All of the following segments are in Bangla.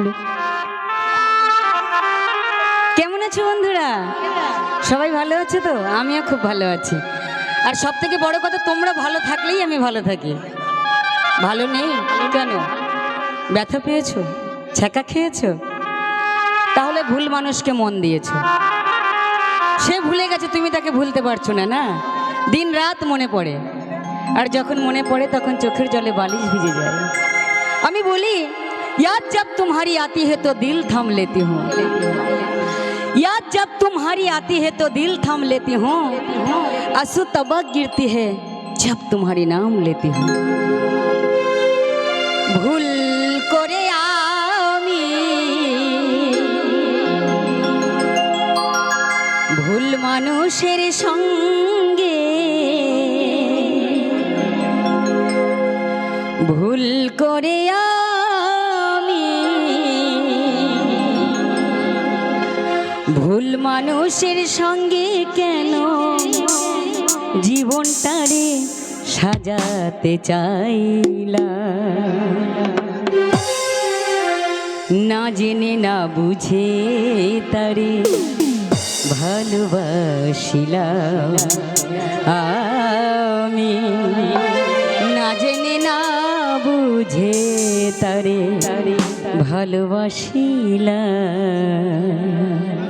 হ্যালো কেমন আছো বন্ধুরা? সবাই ভালো আছে তো? আমিও খুব ভালো আছি। আর সব থেকে বড় কথা, তোমরা ভালো থাকলেই আমি ভালো থাকি। ভালো নেই? কেন? ব্যথা পেয়েছ? ছ্যাঁকা খেয়েছো? তাহলে ভুল মানুষকে মন দিয়েছ। সে ভুলে গেছে, তুমি তাকে ভুলতে পারছ না না? দিন রাত মনে পড়ে। আর যখন মনে পড়ে, তখন চোখের জলে বালিশ ভিজে যায়। আমি বলি याद जब तुम्हारी आती है तो दिल थाम लेती हूँ याद जब तुम्हारी आती है तो दिल थाम लेती हूँ आंसू तबक गिरती है जब तुम्हारी नाम लेती हूँ ভুল করে আমি ভুল মানুষের সঙ্গে ভুল করে আমি ভুল মানুষের সঙ্গে কেন? জীবনটারে সাজাতে চাইলা। না জেনে, না বুঝে তারে ভালোবাসিলাম আমি না জেনে, না বুঝে তারে ভালোবাসিলাম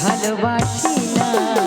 ভালোবাসিলাম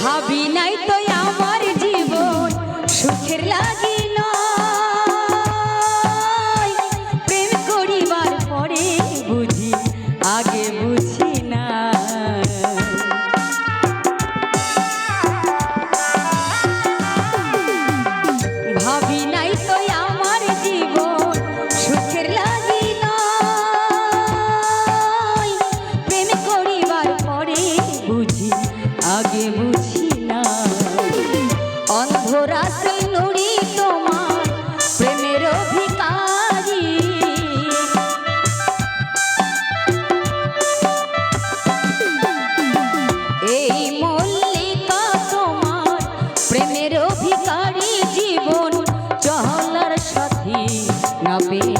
ভাবি নাই তো I'll be.